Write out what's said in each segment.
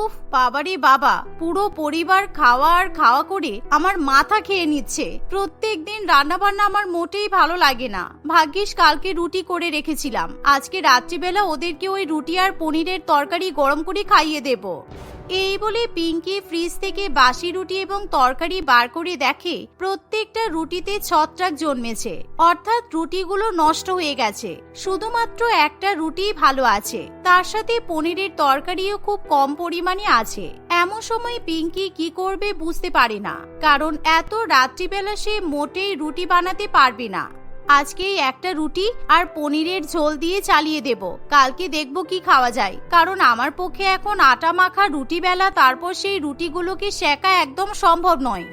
উফ, বাবারে বাবা, পুরো পরিবার খাওয়া আর খাওয়া করে আমার মাথা খেয়ে নিচ্ছে। প্রত্যেক দিন রান্না বান্না আমার মোটেই ভালো লাগে না। ভাগ্যিস কালকে রুটি করে রেখেছিলাম। আজকে রাত্রিবেলা ওদেরকে ওই রুটি আর পনিরের তরকারি গরম করে খাইয়ে দেব। এই বলে পিঙ্কি ফ্রিজ থেকে বাসি রুটি এবং তরকারি বার করে দেখে প্রত্যেকটা রুটিতে ছত্রাক জন্মেছে। অর্থাৎ রুটিগুলো নষ্ট হয়ে গেছে। শুধুমাত্র একটা রুটি ভালো আছে। তার সাথে পনিরের তরকারিও খুব কম পরিমাণে আছে। এমন সময় পিঙ্কি কি করবে বুঝতে পারে না। কারণ এত রাত্রিবেলা সে মোটেই রুটি বানাতে পারবে না। আজকে এই একটা রুটি আর পনিরের ঝোল দিয়ে চালিয়ে দেব। কালকে দেখব কি খাওয়া যায়। কারণ আমার পক্ষে এখন আটা মাখা রুটি বেলা, তারপর সেই রুটিগুলোকে সেকা একদম সম্ভব নয়।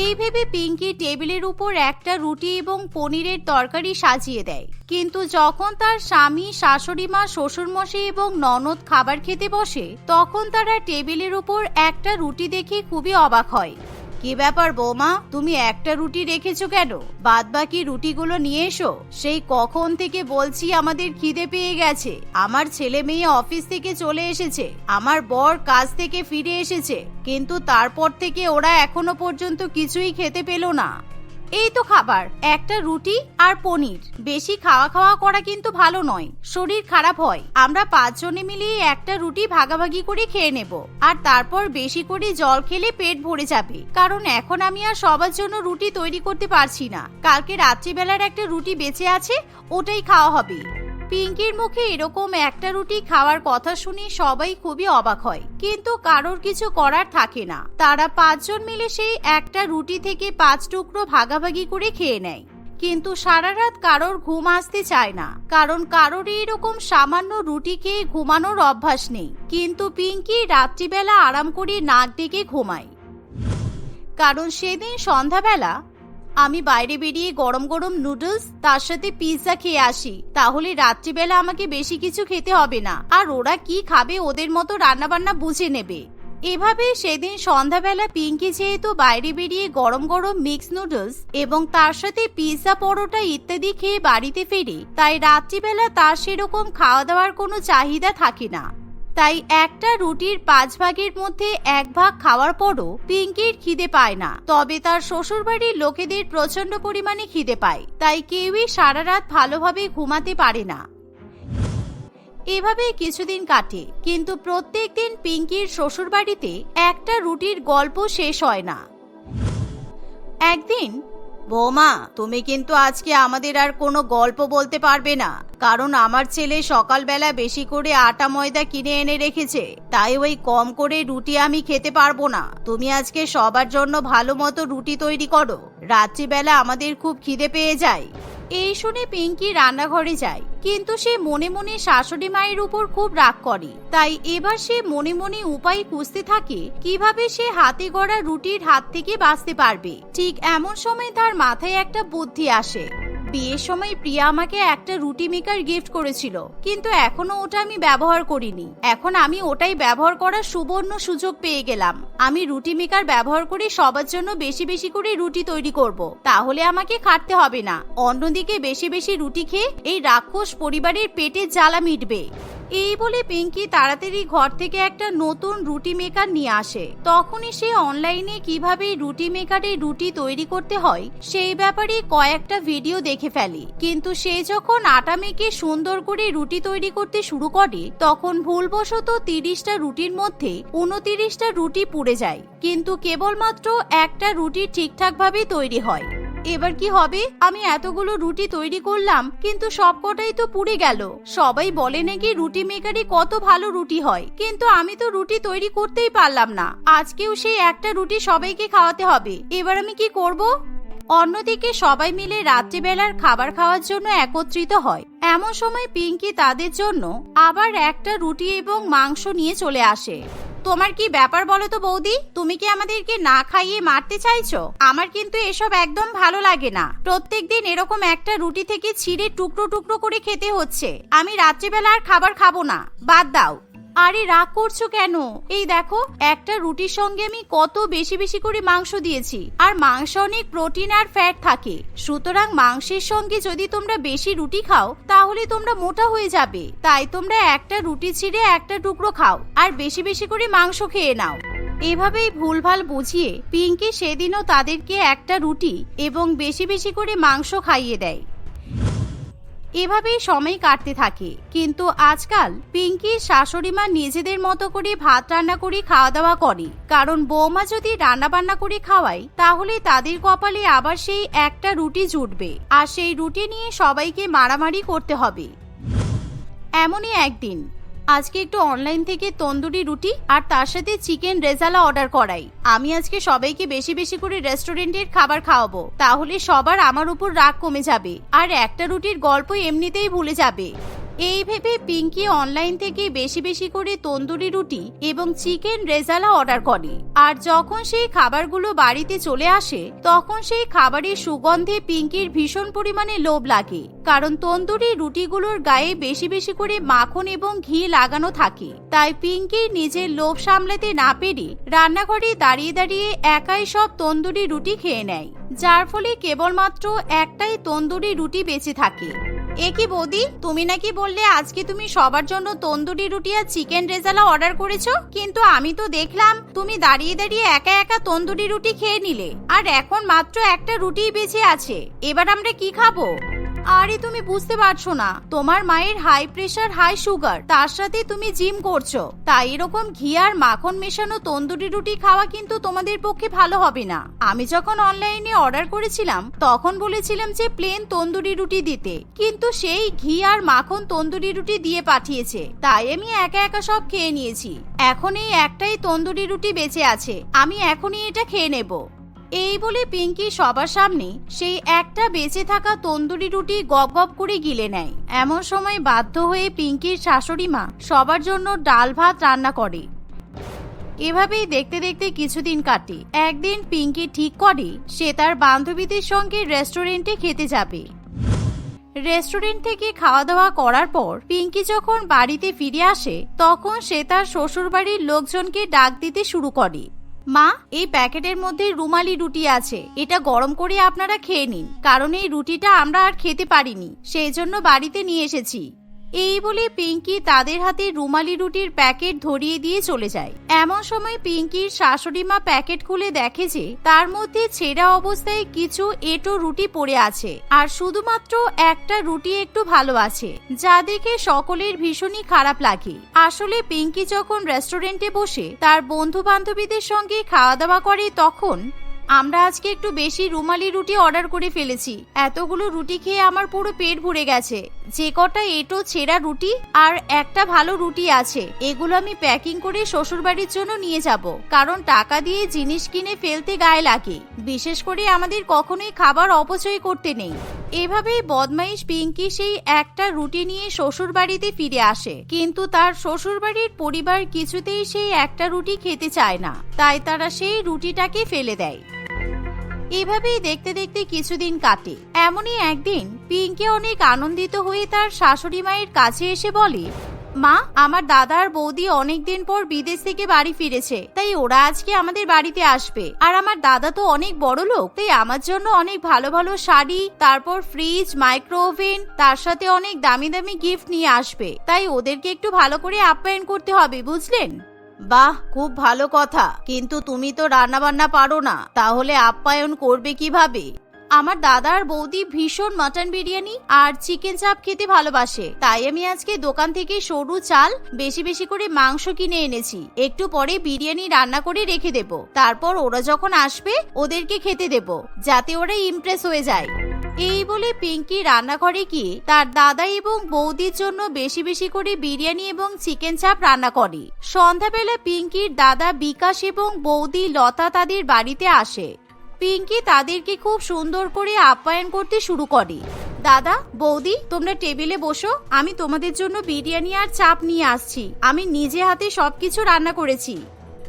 এই ভেবে পিঙ্কি টেবিলের উপর একটা রুটি এবং পনিরের তরকারি সাজিয়ে দেয়। কিন্তু যখন তার স্বামী, শাশুড়ি মা, শ্বশুরমশাই এবং ননদ খাবার খেতে বসে, তখন তারা টেবিলের উপর একটা রুটি দেখে খুবই অবাক হয়। কি ব্যাপার বৌমা? তুমি একটা রুটি রেখেছো কেন? বাদ বাকি রুটিগুলো নিয়ে এসো। সেই কখন থেকে বলছি আমাদের খিদে পেয়ে গেছে। আমার ছেলে মেয়ে অফিস থেকে চলে এসেছে। আমার বর কাজ থেকে ফিরে এসেছে। কিন্তু তারপর থেকে ওরা এখনও পর্যন্ত কিছুই খেতে পেল না। এই তো খাবার, একটা রুটি আর পনির। বেশি খাওয়া খাওয়া করা কিন্তু ভালো নয়, শরীর খারাপ হয়। আমরা পাঁচজনে মিলিয়ে একটা রুটি ভাগাভাগি করে খেয়ে নেব, আর তারপর বেশি করে জল খেলে পেট ভরে যাবে। কারণ এখন আমি আর সবার জন্য রুটি তৈরি করতে পারছি না। কালকে রাত্রিবেলার একটা রুটি বেঁচে আছে, ওটাই খাওয়া হবে। পিঙ্কির মুখে এরকম একটা রুটি খাওয়ার কথা শুনে সবাই খুবই অবাক হয়। কিন্তু কারোর কিছু করার থাকে না। তারা পাঁচজন মিলে সেই একটা রুটি থেকে পাঁচ টুকরো ভাগাভাগি করে খেয়ে নেয়। কিন্তু সারা রাত কারোর ঘুম আসতে চায় না। কারণ কারোর এরকম সামান্য রুটি খেয়ে ঘুমানোর অভ্যাস নেই। কিন্তু পিঙ্কি রাত্রিবেলা আরাম করে নাক ডেকে ঘুমায়। কারণ সেদিন সন্ধ্যাবেলা আমি বাইরে বেরিয়ে গরম গরম নুডলস, তার সাথে পিৎজা খেয়ে আসি। তাহলে রাত্রিবেলা আমাকে বেশি কিছু খেতে হবে না। আর ওরা কি খাবে ওদের মতো রান্নাবান্না বুঝে নেবে। এভাবে সেদিন সন্ধ্যাবেলা পিঙ্কি যেহেতু বাইরে বেরিয়ে গরম গরম মিক্স নুডলস এবং তার সাথে পিৎজা, পরোটা ইত্যাদি খেয়ে বাড়িতে ফেরে, তাই রাত্রিবেলা তার সেরকম খাওয়া দাওয়ার কোনো চাহিদা থাকে না। তাই একটা রুটির পাঁচ ভাগের মধ্যে এক ভাগ খাওয়ার পরও পিঙ্কির খিদে পায় না। তবে তার শ্বশুরবাড়ির লোকেদের প্রচণ্ড পরিমাণে খিদে পায়, তাই কেউই সারা রাত ভালোভাবে ঘুমাতে পারে না। এভাবে কিছুদিন কাটে, কিন্তু প্রত্যেক দিন পিঙ্কির শ্বশুরবাড়িতে একটা রুটির গল্প শেষ হয় না। একদিন বৌমা, তুমি কিন্তু আজকে আমাদের আর কোনো গল্প বলতে পারবে না। কারণ আমার ছেলে সকালবেলা বেশি করে আটা ময়দা কিনে এনে রেখেছে। তাই ওই কম করে রুটি আমি খেতে পারব না। তুমি আজকে সবার জন্য ভালো মতো রুটি তৈরি করো। রাত্রিবেলা আমাদের খুব খিদে পেয়ে যায়। এই শুনে পিঙ্কি রান্নাঘরে যায়। কিন্তু সে মনে মনে শাশুড়ি মায়ের উপর খুব রাগ করে। তাই এবার সে মনে মনে উপায় খুঁজতে থাকে, কীভাবে সে হাতে গড়া রুটির হাত থেকে বাঁচতে পারবে। ঠিক এমন সময় তার মাথায় একটা বুদ্ধি আসে। বিয়ের সময় প্রিয়া আমাকে একটা রুটি মেকার গিফট করেছিল, কিন্তু এখনও ওটা আমি ব্যবহার করিনি। এখন আমি ওটাই ব্যবহার করার সুবর্ণ সুযোগ পেয়ে গেলাম। আমি রুটি মেকার ব্যবহার করে সবার জন্য বেশি বেশি করে রুটি তৈরি করব। তাহলে আমাকে খাটতে হবে না। অন্যদিকে বেশি বেশি রুটি খেয়ে এই রাক্ষস পরিবারের পেটে জ্বালা মিটবে। এই বলে পিঙ্কি তাড়াতাড়ি ঘর থেকে একটা নতুন রুটি মেকার নিয়ে আসে। তখনই সে অনলাইনে কীভাবে রুটি মেকারে রুটি তৈরি করতে হয়, সেই ব্যাপারে কয়েকটা ভিডিও দেখে ফেলে। কিন্তু সে যখন আটা মেখে সুন্দর করে রুটি তৈরি করতে শুরু করে, তখন ভুলবশত তিরিশটা রুটির মধ্যে উনতিরিশটা রুটি পুড়ে যায়। কিন্তু কেবলমাত্র একটা রুটি ঠিকঠাকভাবে তৈরি হয়। এবার কি হবে? আমি এতগুলো রুটি তৈরি করলাম, কিন্তু সবকটাই তো পুড়ে গেল। সবাই বলে নাকি রুটি মেকারে কত ভালো রুটি হয়, কিন্তু আমি তো রুটি তৈরি করতেই পারলাম না। আজকেও সেই একটা রুটি সবাইকে খাওয়াতে হবে। এবার আমি কি করব? অন্যদিকে সবাই মিলে রাত্রিবেলার খাবার খাওয়ার জন্য একত্রিত হয়। এমন সময় পিঙ্কি তাদের জন্য আবার একটা রুটি এবং মাংস নিয়ে চলে আসে। তোমার কি ব্যাপার বলো তো বৌদি? তুমি কি আমাদেরকে না খাইয়ে মারতে চাইছো? আমার কিন্তু এসব একদম ভালো লাগে না। প্রত্যেক দিন এরকম একটা রুটি থেকে ছিঁড়ে টুকরো টুকরো করে খেতে হচ্ছে। আমি রাত্রিবেলা আর খাবার খাব না। বাদ দাও। আরে রাগ করছ কেন? এই দেখো, একটা রুটির সঙ্গে আমি কত বেশি বেশি করে মাংস দিয়েছি। আর মাংস অনেক প্রোটিন আর ফ্যাট থাকে। সুতরাং মাংসের সঙ্গে যদি তোমরা বেশি রুটি খাও, তাহলে তোমরা মোটা হয়ে যাবে। তাই তোমরা একটা রুটি ছিঁড়ে একটা টুকরো খাও, আর বেশি বেশি করে মাংস খেয়ে নাও। এভাবেই ভুলভাল বুঝিয়ে পিঙ্কি সেদিনও তাদেরকে একটা রুটি এবং বেশি বেশি করে মাংস খাইয়ে দেয়। এভাবেই সময় কাটতে থাকে। কিন্তু আজকাল পিঙ্কি, শাশুড়ি মা নিজেদের মতো করে ভাত রান্না করে খাওয়া দাওয়া করে। কারণ বৌমা যদি রান্না বান্না করে খাওয়াই তাহলে তাদের কপালে আবার সেই একটা রুটি জুটবে। আর সেই রুটি নিয়ে সবাইকে মারামারি করতে হবে। এমনই একদিন আজকে একটু অনলাইন থেকে তন্দুরি রুটি আর তার সাথে চিকেন রেজালা অর্ডার করাই। আমি আজকে সবাইকে বেশি বেশি করে রেস্টুরেন্টের খাবার খাওয়াবো। তাহলে সবার আমার উপর রাগ কমে যাবে। আর একটা রুটির গল্প এমনিতেই ভুলে যাবে। এই ভেবে পিঙ্কি অনলাইন থেকে বেশি বেশি করে তন্দুরি রুটি এবং চিকেন রেজালা অর্ডার করে। আর যখন সেই খাবারগুলো বাড়িতে চলে আসে, তখন সেই খাবারের সুগন্ধে পিঙ্কির ভীষণ পরিমাণে লোভ লাগে। কারণ তন্দুরি রুটিগুলোর গায়ে বেশি বেশি করে মাখন এবং ঘি লাগানো থাকে। তাই পিঙ্কি নিজের লোভ সামলাতে না পেরে রান্নাঘরে দাঁড়িয়ে দাঁড়িয়ে একাই সব তন্দুরি রুটি খেয়ে নেয়। যার ফলে কেবলমাত্র একটাই তন্দুরি রুটি বেঁচে থাকে। এ কি বৌদি? তুমি নাকি বললে আজকে তুমি সবার জন্য তন্দুরি রুটি আর চিকেন রেজালা অর্ডার করেছ? কিন্তু আমি তো দেখলাম তুমি দাঁড়িয়ে দাঁড়িয়ে একা একা তন্দুরি রুটি খেয়ে নিলে। আর এখন মাত্র একটা রুটি বেঁচে আছে। এবার আমরা কি খাব? আরে তুমি বুঝতে পারছ না, তোমার মায়ের হাই প্রেশার হাই সুগার তার সাথে তুমি জিম করছ। তাই এরকম ঘি আর মাখন মেশানো তন্দুরি রুটি খাওয়া কিন্তু তোমাদের পক্ষে ভালো হবে না। আমি যখন অনলাইনে অর্ডার করেছিলাম, তখন বলেছিলাম যে প্লেন তন্দুরি রুটি দিতে। কিন্তু সেই ঘি আর মাখন তন্দুরি রুটি দিয়ে পাঠিয়েছে। তাই আমি একা একা সব খেয়ে নিয়েছি। এখন এই একটাই তন্দুরি রুটি বেঁচে আছে। আমি এখনই এটা খেয়ে নেব। এই বলে পিঙ্কি সবার সামনে সেই একটা বেঁচে থাকা তন্দুরি রুটি গপ গপ করে গিলে নেয়। এমন সময় বাধ্য হয়ে পিঙ্কির শাশুড়ি মা সবার জন্য ডাল ভাত রান্না করে। এভাবেই দেখতে দেখতে কিছুদিন কাটে। একদিন পিঙ্কি ঠিক করে সে তার বান্ধবীদের সঙ্গে রেস্টুরেন্টে খেতে যাবে। রেস্টুরেন্ট থেকে খাওয়া দাওয়া করার পর পিঙ্কি যখন বাড়িতে ফিরে আসে, তখন সে তার শ্বশুরবাড়ির লোকজনকে ডাক দিতে শুরু করে। মা, এই প্যাকেটের মধ্যে রুমালি রুটি আছে। এটা গরম করে আপনারা খেয়ে নিন। কারণ এই রুটিটা আমরা আর খেতে পারিনি। সেই জন্য বাড়িতে নিয়ে এসেছি। এই বলে পিঙ্কি তাদের হাতে রুমালি রুটির প্যাকেট ধরিয়ে দিয়ে চলে যায়। এমন সময় পিঙ্কির শাশুড়ি মা প্যাকেট খুলে দেখে যে তার মধ্যে ছেঁড়া অবস্থায় কিছু এটো রুটি পড়ে আছে আর শুধুমাত্র একটা রুটি একটু ভালো আছে, যা দেখে সকলের ভীষণই খারাপ লাগে। আসলে পিঙ্কি যখন রেস্টুরেন্টে বসে তার বন্ধু বান্ধবীদের সঙ্গে খাওয়া দাওয়া করে তখন আমরা আজকে একটু বেশি রুমালি রুটি অর্ডার করে ফেলেছি। এতগুলো রুটি খেয়ে আমার পুরো পেট ভরে গেছে। যে কটা এটো ছেঁড়া রুটি আর একটা ভালো রুটি আছে, এগুলো আমি প্যাকিং করে শ্বশুর বাড়ির জন্য নিয়ে যাব। কারণ টাকা দিয়ে জিনিস কিনে ফেলতে গায়ে লাগে। বিশেষ করে আমাদের কখনোই খাবার অপচয় করতে নেই। এভাবেই বদমাইশ পিঙ্কি সেই একটা রুটি নিয়ে শ্বশুর বাড়িতে ফিরে আসে। কিন্তু তার শ্বশুর বাড়ির পরিবার কিছুতেই সেই একটা রুটি খেতে চায় না। তাই তারা সেই রুটিটাকে ফেলে দেয়। এভাবেই দেখতে দেখতে কিছুদিন কাটে। এমনই একদিন পিঙ্কি অনেক আনন্দিত হয়ে তার শাশুড়ি মায়ের কাছে এসে বলে, মা, আমার দাদার বৌদি অনেকদিন পর বিদেশ থেকে বাড়ি ফিরেছে, তাই ওরা আজকে আমাদের বাড়িতে আসবে। আর আমার দাদা তো অনেক বড় লোক, তাই আমার জন্য অনেক ভালো ভালো শাড়ি, তারপর ফ্রিজ মাইক্রো ওভেন তার সাথে অনেক দামি দামি গিফট নিয়ে আসবে। তাই ওদেরকে একটু ভালো করে আপ্যায়ন করতে হবে, বুঝলেন? বাহ, খুব ভালো কথা। কিন্তু তুমি তো রান্না বান্না পারো না। তাহলে আপ্যায়ন করবে কীভাবে? আমার দাদা আর বৌদি ভীষণ মাটন বিরিয়ানি আর চিকেন চাপ খেতে ভালোবাসে। তাই আমি আজকে দোকান থেকে সরু চাল, বেশি বেশি করে মাংস কিনে এনেছি। একটু পরে বিরিয়ানি রান্না করে রেখে দেব। তারপর ওরা যখন আসবে, ওদেরকে খেতে দেব, যাতে ওরা ইমপ্রেস হয়ে যায়। এই বলে পিঙ্কি রান্নাঘরে গিয়ে তার দাদা এবং বৌদির জন্য বেশি বেশি করে বিরিয়ানি এবং চিকেন চাপ রান্না করে। সন্ধ্যাবেলা পিঙ্কির দাদা বিকাশ এবং বৌদি লতা তাদের বাড়িতে আসে। পিঙ্কি তাদেরকে খুব সুন্দর করে আপ্যায়ন করতে শুরু করে। দাদা, বৌদি, তোমরা টেবিলে বসো, আমি তোমাদের জন্য বিরিয়ানি আর চাপ নিয়ে আসছি। আমি নিজে হাতে সবকিছু রান্না করেছি।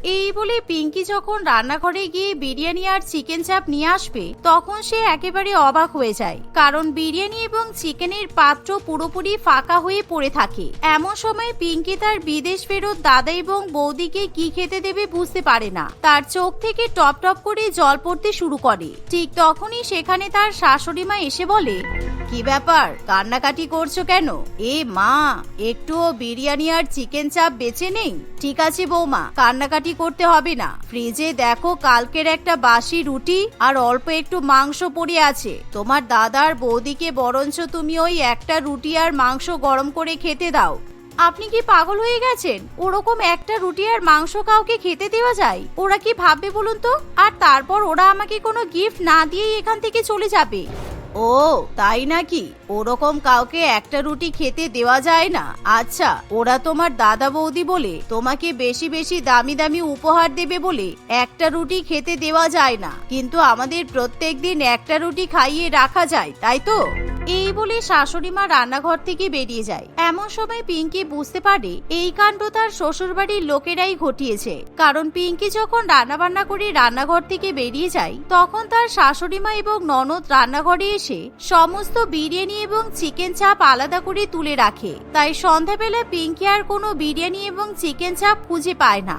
এই বলে পিঙ্কি যখন রান্নাঘরে গিয়ে বিরিয়ানি আর চিকেন চাপ নিয়ে আসবে, তখন সে একেবারে অবাক হয়ে যায়। কারণ বিরিয়ানি এবং চিকেনের পাত্র পুরোপুরি ফাঁকা হয়ে পড়ে থাকে। এমন সময় পিঙ্কি তার বিদেশ ফেরত দাদা এবং বৌদিকে কি খেতে দেবে বুঝতে পারে না। তার চোখ থেকে টপ টপ করে জল পড়তে শুরু করে। ঠিক তখনই সেখানে তার শাশুড়ি মা এসে বলে কি ব্যাপার? কান্নাকাটি করছ কেন? এ মা, একটুও বিরিয়ানি আর চিকেন চাপ বেঁচে নেই। ঠিক আছে বৌমা, কান্নাকাটি করতে হবে না। ফ্রিজে দেখো কালকের একটা বাসি রুটি আর অল্প একটু মাংস পড়ে আছে। তোমার দাদার বৌদিকে বরঞ্চ তুমি ওই একটা রুটি আর মাংস গরম করে খেতে দাও। আপনি কি পাগল হয়ে গেছেন? ওরকম একটা রুটি আর মাংস কাউকে খেতে দেওয়া যায়? ওরা কি ভাববে বলুন তো? আর তারপর ওরা আমাকে কোনো গিফট না দিয়েই এখান থেকে চলে যাবে। ও, তাই নাকি? ওরকম কাউকে একটা রুটি খেতে দেওয়া যায় না। আচ্ছা ওরা তোমার দাদা বৌদি বলে তোমাকে বেশি বেশি দামি দামি উপহার দেবে বলে একটা রুটি খেতে দেওয়া যায় না। কিন্তু আমাদের প্রত্যেক দিন একটা রুটি খাইয়ে রাখা যায়, তাই তো? এই বলে শাশুড়ি মা রান্নাঘর থেকে বেরিয়ে যায়। এমন সময় পিঙ্কি বুঝতে পারে এই কাণ্ড তার শ্বশুরবাড়ির লোকেরাই ঘটিয়েছে। কারণ পিঙ্কি যখন রান্নাবান্না করে রান্নাঘর থেকে বেরিয়ে যায়, তখন তার শাশুড়ি মা এবং ননদ রান্নাঘরে এসে সমস্ত বিরিয়ানি এবং চিকেন চাপ আলাদা করে তুলে রাখে। তাই সন্ধ্যাবেলা পিঙ্কি আর কোনো বিরিয়ানি এবং চিকেন চাপ খুঁজে পায় না।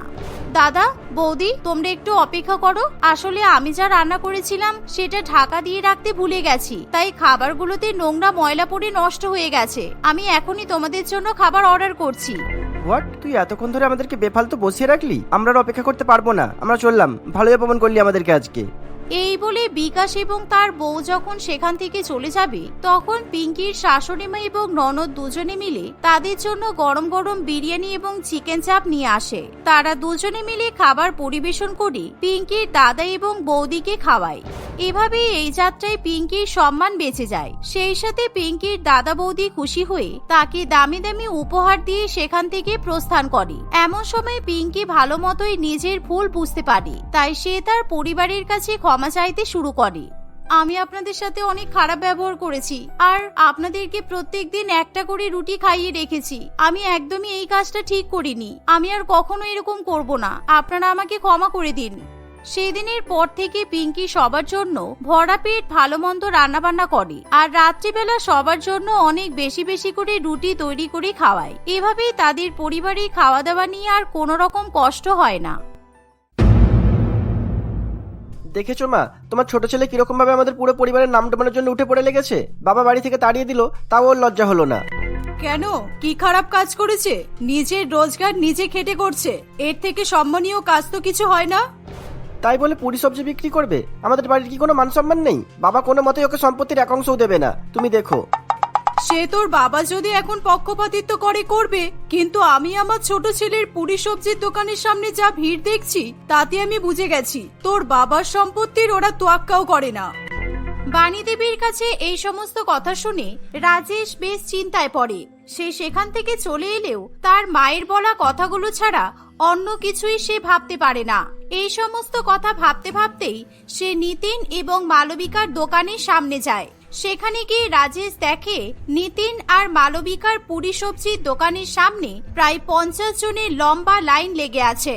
দাদা, বৌদি, তোমরা একটু অপেক্ষা করো। আসলে আমি যা রান্না করেছিলাম, সেটা ঢাকা দিয়ে রাখতে ভুলে গেছি। তাই খাবারগুলোতে নোংরা ময়লা পড়ে নষ্ট হয়ে গেছে। আমি এখনই তোমাদের জন্য খাবার অর্ডার করছি। হোয়াট তুই এতক্ষণ ধরে আমাদেরকে বেফালতু বসিয়ে রাখলি? আমরা আর অপেক্ষা করতে পারব না। আমরা চললাম। ভালোই অপমান করলি আমাদেরকে আজকে। এই বলে বিকাশ এবং তার বউ যখন সেখান থেকে চলে যাবে, তখন পিঙ্কির শাশুড়ি মা এবং ননদ দুজনে মিলে তাদের জন্য গরম গরম বিরিয়ানি এবং চিকেন চাপ নিয়ে আসে। তারা দুজনে মিলে খাবার পরিবেশন করে পিঙ্কির দাদা এবং বৌদিকে খাওয়ায়। এভাবে এই যাত্রায় পিঙ্কির সম্মান বেঁচে যায়। সেই সাথে পিঙ্কির দাদা বৌদি খুশি হয়ে তাকে দামি দামি উপহার দিয়ে সেখান থেকে প্রস্থান করে। এমন সময় পিঙ্কি ভালো মতোই নিজের ভুল বুঝতে পারে। তাই সে তার পরিবারের কাছে ক্ষমা চাইতে শুরু করে। আমি আপনাদের সাথে অনেক খারাপ ব্যবহার করেছি আর আপনাদেরকে প্রত্যেক দিন একটা করে রুটি খাইয়ে রেখেছি। আমি একদমই এই কাজটা ঠিক করিনি। আমি আর কখনো এরকম করব না। আপনারা আমাকে ক্ষমা করে দিন। সেদিনের পর থেকে পিঙ্কি সবার জন্য ভরা পেট ভালো মন্দ রান্নাবান্না করে আর রাত্রিবেলা সবার জন্য অনেক বেশি বেশি করে রুটি তৈরি করে খাওয়ায়। এভাবেই তাদের পরিবারে খাওয়া দাওয়া নিয়ে আর কোনো রকম কষ্ট হয় না। দেখেছ মা? তোমার ছোট ছেলে কীরকম ভাবে আমাদের পুরো পরিবারের নাম ডোবানোর জন্য উঠে পড়ে লেগেছে? বাবা বাড়ি থেকে তাড়িয়ে দিল তাও ওর লজ্জা হলো না। কেন? কি খারাপ কাজ করেছে? নিজের রোজগার নিজে খেটে করছে। এর থেকে সম্মানীয় কাজ তো কিছু হয় না। তাই বলে পুরি সবজি বিক্রি করবে? আমাদের বাড়ির কি কোনো মান সম্মান নেই? বাবা কোনো মতেই ওকে সম্পত্তির এক অংশও দেবে না। তুমি দেখো। সে তোর বাবা যদি এখন পক্ষপাতিত্ব করে, করবে। কিন্তু আমি আমার ছোট ছেলের পুরি সবজির দোকানের সামনে যা ভিড় দেখছি, তাতে আমি বুঝে গেছি, তোর বাবার সম্পত্তির ওরা তোয়াক্কাও করে না। বাণী দেবীর কাছে এই সমস্ত কথা শুনে রাজেশ বেশ চিন্তায় পড়ে। সে সেখান থেকে চলে এলেও তার মায়ের বলা কথাগুলো ছাড়া অন্য কিছুই সে ভাবতে পারে না। এই সমস্ত কথা ভাবতে ভাবতেই সে নিতিন এবং মালবিকার দোকানের সামনে যায়। সেখানে গিয়ে রাজেশ দেখে নিতিন আর মালবিকার পুরি সবজির দোকানের সামনে প্রায় পঞ্চাশ জনের লম্বা লাইন লেগে আছে।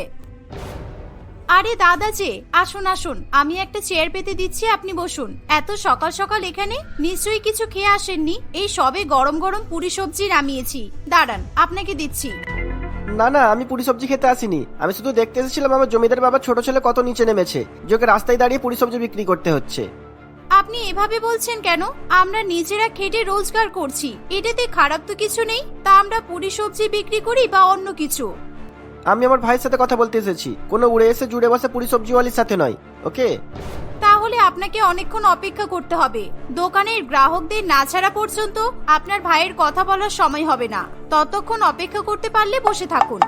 আরে দাদা যে, আসুন আসুন, আমি একটা চেয়ার পেতে দিচ্ছি, আপনি বসুন। এত সকাল সকাল এখানে, নিশ্চয়ই কিছু খেয়ে আসেননি? এই সবে গরম গরম পুরি সবজি নামিয়েছি। দাঁড়ান, আপনাকে দিচ্ছি। না না, আমি পুরি সবজি খেতে আসিনি। আমি শুধু দেখতে এসেছিলাম আমার জমিদার বাবা ছোট ছেলে কত নিচে নেমেছে। যে রাস্তায় দাঁড়িয়ে পুরি সবজি বিক্রি করতে হচ্ছে। আপনি এভাবে বলছেন কেন? আমরা নিজেরা খেটে রোজগার করছি। এটাতে খারাপ তো কিছু নেই। তা আমরা পুরি সবজি বিক্রি করি বা অন্য কিছু। আমি আমার ভাইয়ের সাথে কথা বলতে এসেছি। কোনো উড়ে এসে জুড়ে বসে পুরি সবজিওয়ালির সাথে নয় ওকে? তাহলে আপনাকে অনেকক্ষণ অপেক্ষা করতে হবে। দোকানের গ্রাহকদের না ছাড়া পর্যন্ত আপনার ভাইয়ের কথা বলার সময় হবে না। ততক্ষণ অপেক্ষা করতে পারলে বসে থাকুন।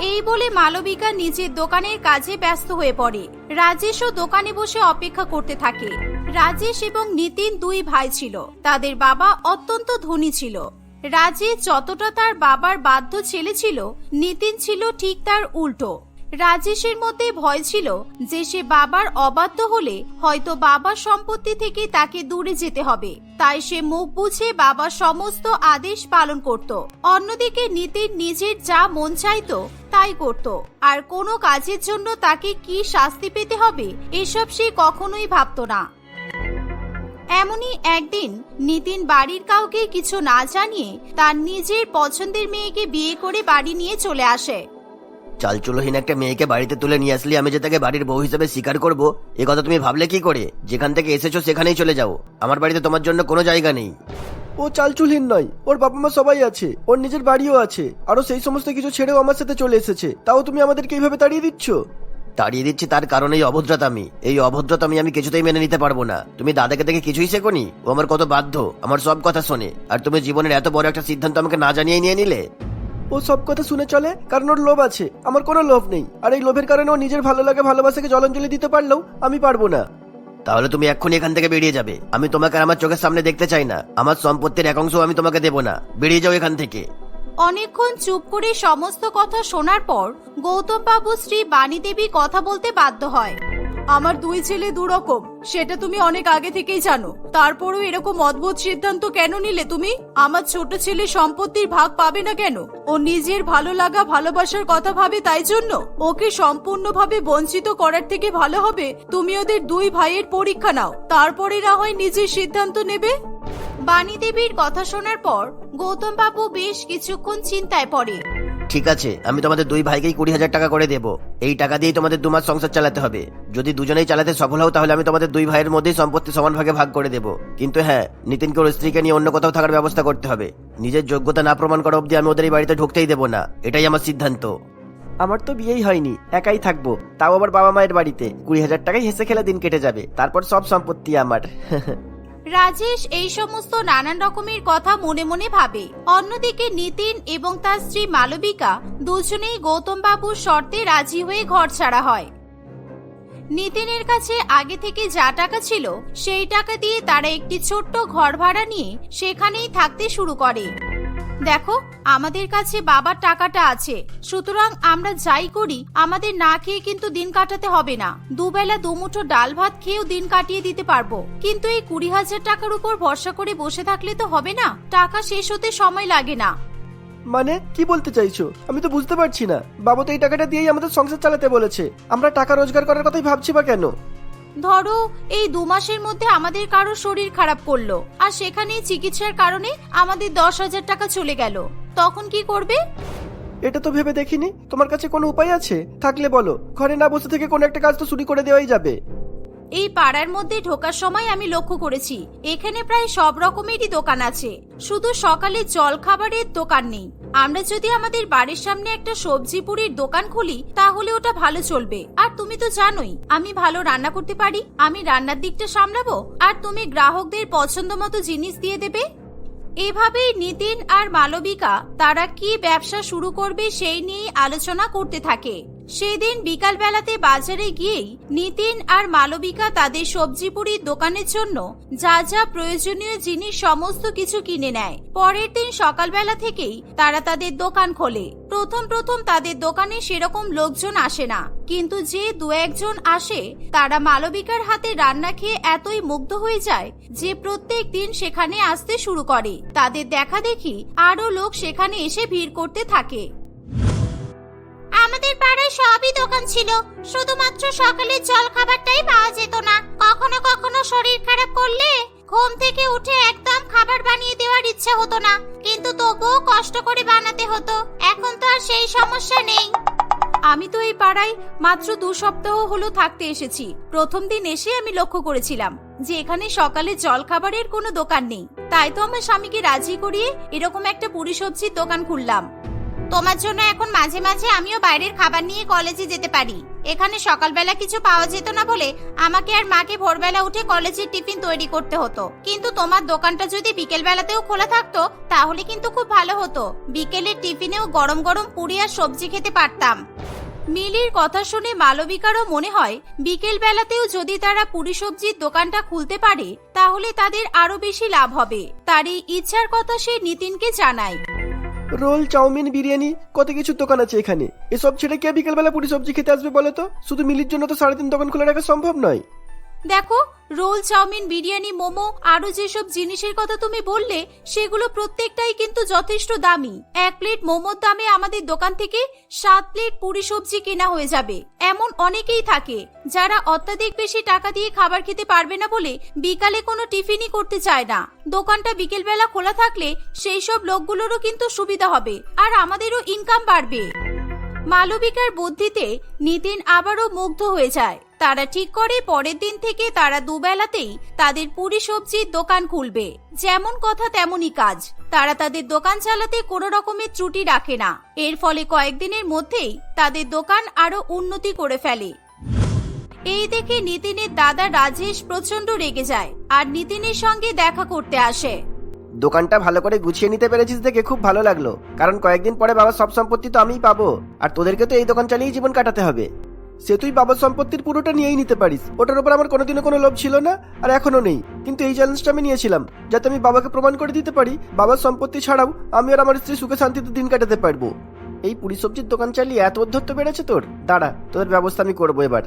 এই বলে মালবিকা নিজের দোকানের কাজে ব্যস্ত হয়ে পড়ে। রাজেশও দোকানে বসে অপেক্ষা করতে থাকে। রাজেশ এবং নিতিন দুই ভাই ছিল। তাদের বাবা অত্যন্ত ধনী ছিল। রাজেশ যতটা তার বাবার বাধ্য ছেলে ছিল, নিতিন ছিল ঠিক তার উল্টো। রাজেশের মধ্যে ভয় ছিল যে সে বাবার অবাধ্য হলে হয়তো বাবার সম্পত্তি থেকে তাকে দূরে যেতে হবে। তাই সে মুখ বুঝে বাবার সমস্ত আদেশ পালন করত। অন্যদিকে নিতিন নিজের যা মন চাইতো তাই করত। আর কোনো কাজের জন্য তাকে কি শাস্তি পেতে হবে, এসব সে কখনোই ভাবতো না। এমনই একদিন নিতিন বাড়ির কাউকে কিছু না জানিয়ে তার নিজের পছন্দের মেয়েকে বিয়ে করে বাড়ি নিয়ে চলে আসে। চালচুলোহীন একটা মেয়েকে বাড়িতে তুলে নিয়ে আসলে আমি যে তাকে বাড়ির বউ হিসেবে স্বীকার করব এ কথা তুমি ভাবলে কি করে? যেখান থেকে এসেছ সেখানেই চলে যাও। আমার বাড়িতে তোমার জন্য কোনো জায়গা নেই। ও চালচুলহীন নয় ওর বাবা মা সবাই আছে ওর নিজের বাড়িও আছে আরও সেই সমস্ত কিছু ছেড়েও আমার সাথে চলে এসেছে তাও তুমি আমাদেরকে এইভাবে তাড়িয়ে দিচ্ছ? তাড়িয়ে দিচ্ছি তার কারণ এই অভদ্রতামি। এই অভদ্রতামি আমি কিছুতেই মেনে নিতে পারব না। তুমি দাদাকে দেখে কিছুই শেখনি? ও আমার কত বাধ্য। আমার সব কথা শোনে। আর তুমি জীবনের এত বড় একটা সিদ্ধান্ত আমাকে না জানিয়ে নিয়ে নিলে? ও সব কথা শুনে চলে কারণ ওর লোভ আছে। আমার কোনো লোভ নেই। আর এই লোভের কারণে ও নিজের ভালো লাগে ভালোবাসাকে জলাঞ্জলি দিতে পারলেও আমি পারব না। তাহলে তুমি এক্ষুনি এখান থেকে বেরিয়ে যাবে। আমি তোমাকে আর আমার চোখের সামনে দেখতে চাই না। আমার সম্পত্তির এক অংশ আমি তোমাকে দেবো না। বেরিয়ে যাও এখান থেকে। অনেকক্ষণ চুপ করে সমস্ত কথা শোনার পর গৌতম বাবু শ্রী বাণী দেবী কথা বলতে বাধ্য হয়। আমার দুই ছেলে দুরকম, সেটা তুমি অনেক আগে থেকেই জানো। তারপরও এরকম অদ্ভুত সিদ্ধান্ত কেন নিলে তুমি? আমার ছোট ছেলে সম্পত্তির ভাগ পাবে না কেন? ও নিজের ভালো লাগা, ভালোবাসার কথা ভাবে তাই জন্য? ওকে সম্পূর্ণভাবে বঞ্চিত করার থেকে ভালো হবে? তুমি ওদের দুই ভাইয়ের পরীক্ষা নাও। তারপরে না হয় নিজের সিদ্ধান্ত নেবে? বাণী দেবীর কথা শোনার পর গৌতম বাবু বেশ কিছুক্ষণ চিন্তায় পড়ে। ঠিক আছে আমি তোমাদের দুই ভাইকেই কুড়ি হাজার টাকা করে দেবো। এই টাকা দিয়ে তোমাদের দু মাস সংসার চালাতে হবে। যদি দুজনেই চালাতে সফল হও তাহলে আমি তোমাদের দুই ভাইয়ের মধ্যেই সম্পত্তি সমান ভাগে ভাগ করে দেবো। কিন্তু হ্যাঁ নিতিনকে ওর স্ত্রীকে নিয়ে অন্য কোথাও থাকার ব্যবস্থা করতে হবে। নিজের যোগ্যতা না প্রমাণ করা অবধি আমি ওদের এই বাড়িতে ঢুকতেই দেবো না। এটাই আমার সিদ্ধান্ত। আমার তো বিয়েই হয়নি একাই থাকব। তাও আবার বাবা মায়ের বাড়িতে। কুড়ি হাজার টাকায় হেসে খেলে দিন কেটে যাবে। তারপর সব সম্পত্তি আমার। রাজেশ এই সমস্ত নানান রকমের কথা মনে মনে ভাবে। অন্যদিকে নিতিন এবং তার স্ত্রী মালবিকা দুজনেই গৌতমবাবুর শর্তে রাজি হয়ে ঘর ছাড়া হয়। নিতিনের কাছে আগে থেকে যা টাকা ছিল, সেই টাকা দিয়ে তারা একটি ছোট্ট ঘর ভাড়া নিয়ে সেখানেই থাকতে শুরু করে। দেখো, আমাদের কাছে বাবার টাকাটা আছে। সুতরাং আমরা যাই করি, আমাদের না খেয়ে কিন্তু দিন কাটাতে হবে না। দুবেলা দুমুঠো ডাল ভাত খেয়েও দিন কাটিয়ে দিতে পারব। কিন্তু এই কুড়ি হাজার টাকার উপর ভরসা করে বসে থাকলে তো হবে না? টাকা শেষ হতে সময় লাগে না। মানে কি বলতে চাইছো? আমি তো বুঝতে পারছি না। বাবা তো এই টাকাটা দিয়েই আমাদের সংসার চালাতে বলেছে। আমরা টাকা রোজগার করার কথাই ভাবছি বা কেন? ধরো, এই দু মাসের মধ্যে আমাদের কারও শরীর খারাপ করল, আর সেখানে চিকিৎসার কারণে আমাদের দশ হাজার টাকা চলে গেল। তখন কি করবে? এটা তো ভেবে দেখিনি। তোমার কাছে কোনো উপায় আছে? থাকলে বলো। ঘরে না বসে থেকে কোনো একটা কাজ তো শুরু করে দেওয়াই যাবে। এই পাড়ার মধ্যে ঢোকার সময় আমি লক্ষ্য করেছি। এখানে প্রায় সব রকমেরই দোকান আছে। শুধু সকালে জল খাবারের দোকান নেই। আমরা যদি আমাদের বাড়ির সামনে একটা সবজি পুরির দোকান খুলি, তাহলে ওটা ভালো চলবে। আর তুমি তো জানোই, আমি ভালো রান্না করতে পারি, আমি রান্নার দিকটা সামলাবো, আর তুমি গ্রাহকদের পছন্দ মতো জিনিস দিয়ে দেবে? এভাবেই নিতিন আর মালবিকা, তারা কি ব্যবসা শুরু করবে সেই নিয়ে আলোচনা করতে থাকে। সেদিন বিকাল বেলাতে বাজারে গিয়েই নিতিন আর মালবিকা তাদের সবজি পুরির দোকানের জন্য যা যা প্রয়োজনীয় জিনিস সমস্ত কিছু কিনে নেয়। পরের দিন সকালবেলা থেকেই তারা তাদের দোকান খোলে। প্রথম প্রথম তাদের দোকানে সেরকম লোকজন আসে না। কিন্তু যে দু একজন আসে, তারা মালবিকার হাতে রান্না খেয়ে এতই মুগ্ধ হয়ে যায় যে প্রত্যেক দিন সেখানে আসতে শুরু করে। তাদের দেখা দেখি আরও লোক সেখানে এসে ভিড় করতে থাকে। আমাদের পাড়ায় সবই দোকান ছিল। শুধুমাত্র সকালের জল খাবারটাই পাওয়া যেত না। কখনো কখনো শরীর খারাপ করলে ঘুম থেকে উঠে একদম খাবার বানিয়ে দেওয়ার ইচ্ছা হতো না। কিন্তু তবুও কষ্ট করে বানাতে হতো। এখন তো আর সেই সমস্যা নেই। আমি তো এই পাড়ায় মাত্র দু সপ্তাহ হলো থাকতে এসেছি। প্রথম দিন এসে আমি লক্ষ্য করেছিলাম যে এখানে সকালে জল খাবারের কোনো দোকান নেই। তাই তো আমার স্বামীকে রাজি করিয়ে এরকম একটা পুরি সবজির দোকান খুললাম। তোমার জন্য এখন মাঝে মাঝে আমিও বাইরের খাবার নিয়ে কলেজে যেতে পারি। এখানে সকালবেলা কিছু পাওয়া যেত না বলে আমাকে আর মাকে ভোরবেলা উঠে কলেজের টিফিন তৈরি করতে হতো। কিন্তু তোমার দোকানটা যদি বিকেল বেলাতেও খোলা থাকতো, তাহলে কিন্তু খুব ভালো হতো। বিকেলের টিফিনেও গরম গরম পুরি আর সবজি খেতে পারতাম। মিলির কথা শুনে মালবিকারও মনে হয় বিকেল বেলাতেও যদি তারা পুরি সবজির দোকানটা খুলতে পারে, তাহলে তাদের আরও বেশি লাভ হবে। তার এই ইচ্ছার কথা সে নিতিনকে জানায়। রোল চাউমিন, বিরিয়ানি, কত কিছু দোকান আছে এখানে। এসব ছেড়ে কে বিকেলবেলা পুরি সবজি খেতে আসবে বলো তো? শুধু মিলির জন্য তো সাড়ে তিন দোকান খুলে রাখা সম্ভব নয়। দেখো, রোল, চাউমিন, বিরিয়ানি, মোমো, আরও যেসব জিনিসের কথা তুমি বললে, সেগুলো প্রত্যেকটাই কিন্তু যথেষ্ট দামি। এক প্লেট মোমোর দামে আমাদের দোকান থেকে সাত প্লেট পুরি সবজি কেনা হয়ে যাবে। এমন অনেকেই থাকে, যারা অত্যাধিক বেশি টাকা দিয়ে খাবার খেতে পারবে না বলে বিকালে কোনো টিফিনই করতে চায় না। দোকানটা বিকেলবেলা খোলা থাকলে সেই সব লোকগুলোরও কিন্তু সুবিধা হবে, আর আমাদেরও ইনকাম বাড়বে। মালবিকার বুদ্ধিতে নিতিন আবারও মুগ্ধ হয়ে যায়। তারা ঠিক করে পরের দিন থেকে তারা দুবেলাতেই তাদের পুরি সবজির দোকান খুলবে। যেমন কথা তেমনই কাজ। তারা তাদের দোকান চালাতে কোনো রকমের ত্রুটি রাখে না। এর ফলে কয়েকদিনের মধ্যেই তাদের দোকান আরও উন্নতি করে ফেলে। এই দেখে নিতিনের দাদা রাজেশ প্রচণ্ড রেগে যায় আর নিতিনের সঙ্গে দেখা করতে আসে। দোকানটা ভালো করে গুছিয়ে নিতে পেরেছিস দেখে খুব ভালো লাগল। কারণ কয়েকদিন পরে বাবা সব সম্পত্তি তো আমিই পাবো। আর তোদেরকে তো এই দোকান চালিয়েই জীবন কাটাতে হবে। সে তুই বাবার সম্পত্তির পুরোটা নিয়েই নিতে পারিস। ওটার উপর আমার কোনোদিনও কোনো লোভ ছিল না, আর এখনও নেই। কিন্তু এই চ্যালেঞ্জটা আমি নিয়েছিলাম, যাতে আমি বাবাকে প্রমাণ করে দিতে পারি, বাবার সম্পত্তি ছাড়াও আমি আর আমার স্ত্রী সুখে শান্তিতে দিন কাটাতে পারব। এই পুরি সবজির দোকান চালিয়ে এত অধ্যত্ত বেড়েছে তোর? দাঁড়া, তোদের ব্যবস্থা আমি করব এবার।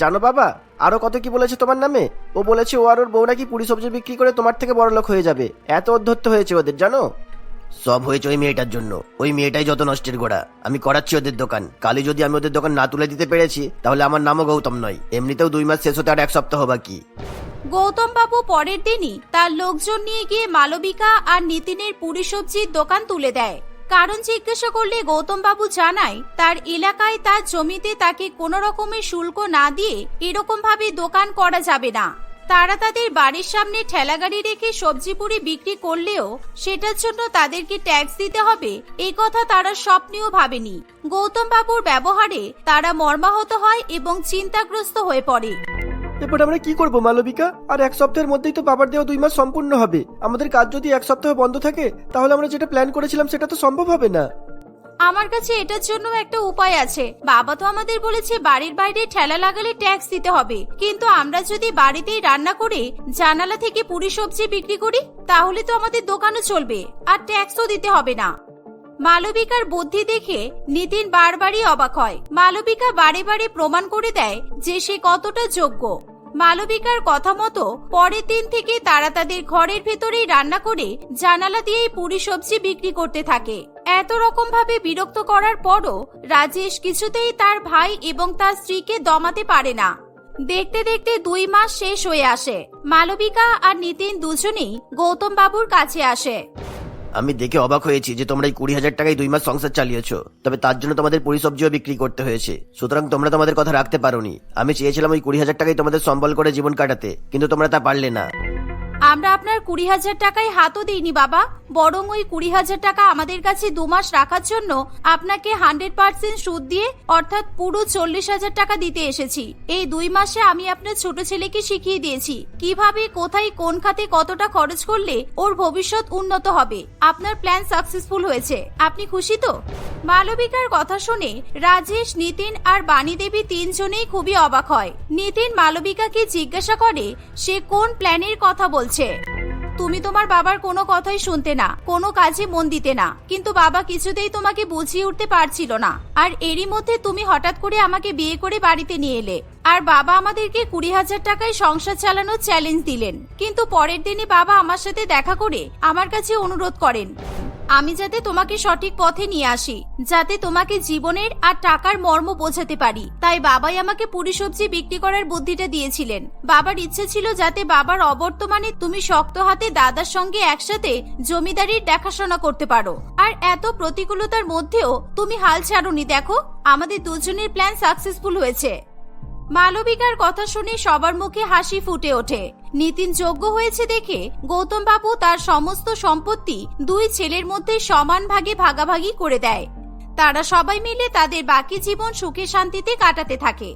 জানো বাবা, আরও কত কি বলেছে তোমার নামে? ও বলেছে ও আর ওর বউ নাকি পুরি সবজি বিক্রি করে তোমার থেকে বড় লোক হয়ে যাবে। এত অধ্যত্ত হয়েছে ওদের, জানো? সব হয়েছে ওই মেয়েটার জন্য। ওই মেয়েটাই যত নষ্টের গোড়া। আমি করাচ্ছি ওদের দোকান। কালি যদি আমি ওদের দোকান না তুলে দিতে পেরেছি, তাহলে আমার নামও গৌতম নয়। এমনিতেও দুই মাস শেষ হতে আর এক সপ্তাহ বাকি। গৌতম বাবু পরের দিনই তার লোকজন নিয়ে গিয়ে মালবিকা আর নিতিনের পুরি সবজির দোকান তুলে দেয়। কারণ জিজ্ঞাসা করলে গৌতম বাবু জানায়, তার এলাকায় তার জমিতে তাকে কোনো রকমের শুল্ক না দিয়ে এরকম ভাবে দোকান করা যাবে না। তারা তাদের বাড়ির সামনে ঠেলাগাড়ি রেখে সবজি পুরি বিক্রি করলেও সেটার জন্য তাদেরকে ট্যাক্স দিতে হবে এই কথা তারা স্বপ্নেও ভাবেনি। গৌতম বাবুর ব্যবহারে তারা মর্মাহত হয় এবং চিন্তাগ্রস্ত হয়ে পড়ে। এরপর আমরা কি করব, মালবিকা? আর এক সপ্তাহের মধ্যেই তো বাবার দেওয়া দুই মাস সম্পূর্ণ হবে। আমাদের কাজ যদি এক সপ্তাহ বন্ধ থাকে, তাহলে আমরা যেটা প্ল্যান করেছিলাম সেটা তো সম্ভব হবে না। আমার কাছে এটার জন্য একটা উপায় আছে। বাবা তো আমাদের বলেছে বাড়ির বাইরে ঠেলা লাগালে ট্যাক্স দিতে হবে। কিন্তু আমরা যদি বাড়িতেই রান্না করে, জানালা থেকে পুরি সবজি বিক্রি করি, তাহলে তো আমাদের দোকানও চলবে, আর ট্যাক্সও দিতে হবে না। মালবিকার বুদ্ধি দেখে নিতিন বারবারই অবাক হয়। মালবিকা বারে বারে প্রমাণ করে দেয় যে সে কতটা যোগ্য। মালবিকার কথা মতো পরের দিন থেকে তারা তাদের ঘরের ভেতরেই রান্না করে জানালা দিয়েই পুরি সবজি বিক্রি করতে থাকে। এত রকম ভাবে বিরক্ত করার পরও রাজেশ কিছুতেই তার ভাই এবং তার স্ত্রীকে দমাতে পারে না। দেখতে দেখতে দুই মাস শেষ হয়ে আসে। মালবিকা আর নিতিন দুজনেই গৌতম বাবুর কাছে আসে। আমি দেখে অবাক হয়েছি যে তোমরা এই কুড়ি হাজার টাকায় দুই মাস সংসার চালিয়েছো। তবে তার জন্য তোমাদের পরিসবজিও বিক্রি করতে হয়েছে। সুতরাং তোমরা তোমাদের কথা রাখতে পারোনি। আমি চেয়েছিলাম ওই কুড়ি হাজার টাকায় তোমাদের সম্বল করে জীবন কাটাতে, কিন্তু তোমরা তা পারলে না। আমরা আপনার কুড়ি হাজার টাকায় হাতও দিইনি, বাবা। বরং ওই কুড়ি হাজার টাকা আমাদের কাছে দু মাস রাখার জন্য আপনাকে হান্ড্রেড পার্সেন্ট সুদ দিয়ে, অর্থাৎ পুরো চল্লিশ হাজার টাকা দিতে এসেছি। এই দুই মাসে আমি আপনার ছোট ছেলেকে শিখিয়ে দিয়েছি। কীভাবে, কোথায়, কোন খাতে কতটা খরচ করলে ওর ভবিষ্যৎ উন্নত হবে। আপনার প্ল্যান সাকসেসফুল হয়েছে। আপনি খুশি তো? মালবিকার কথা শুনে রাজেশ, নিতিন আর বাণী দেবী তিনজনেই খুবই অবাক হয়। নিতিন মালবিকাকে জিজ্ঞাসা করে, সে কোন প্ল্যানের কথা বলছে? তুমি তোমার বাবার কোনো কথাই শুনতে না, কোনো কাজে মন দিতে না। কিন্তু বাবা কিছুতেই তোমাকে বুঝিয়ে উঠতে পারছিল না। আর এরই মধ্যে তুমি হঠাৎ করে আমাকে বিয়ে করে বাড়িতে নিয়ে এলে। আর বাবা আমাদেরকে কুড়ি হাজার টাকায় সংসার চালানোর চ্যালেঞ্জ দিলেন। কিন্তু পরের দিনে বাবা আমার সাথে দেখা করে আমার কাছে অনুরোধ করেন। আমি যাতে তোমাকে সঠিক পথে নিয়ে আসি, যাতে তোমাকে জীবনের আর টাকার মর্ম বোঝাতে পারি। তাই বাবাই আমাকে পুরি সবজি বিক্রি করার বুদ্ধিটা দিয়েছিলেন। বাবার ইচ্ছে ছিল যাতে বাবার অবর্তমানে তুমি শক্ত হাতে দাদার সঙ্গে একসাথে জমিদারির দেখাশোনা করতে পারো। আর এত প্রতিকূলতার মধ্যেও তুমি হাল ছাড়োনি, দেখো। আমাদের দুজনের প্ল্যান সাকসেসফুল হয়েছে। মালবিকার কথা শুনে সবার মুখে হাসি ফুটে ওঠে। নিতিন যোগ্য হয়েছে দেখে গৌতম বাবু তার সমস্ত সম্পত্তি দুই ছেলের মধ্যে সমান ভাগে ভাগাভাগি করে দেয়। তারা সবাই মিলে তাদের বাকি জীবন সুখে শান্তিতে কাটাতে থাকে।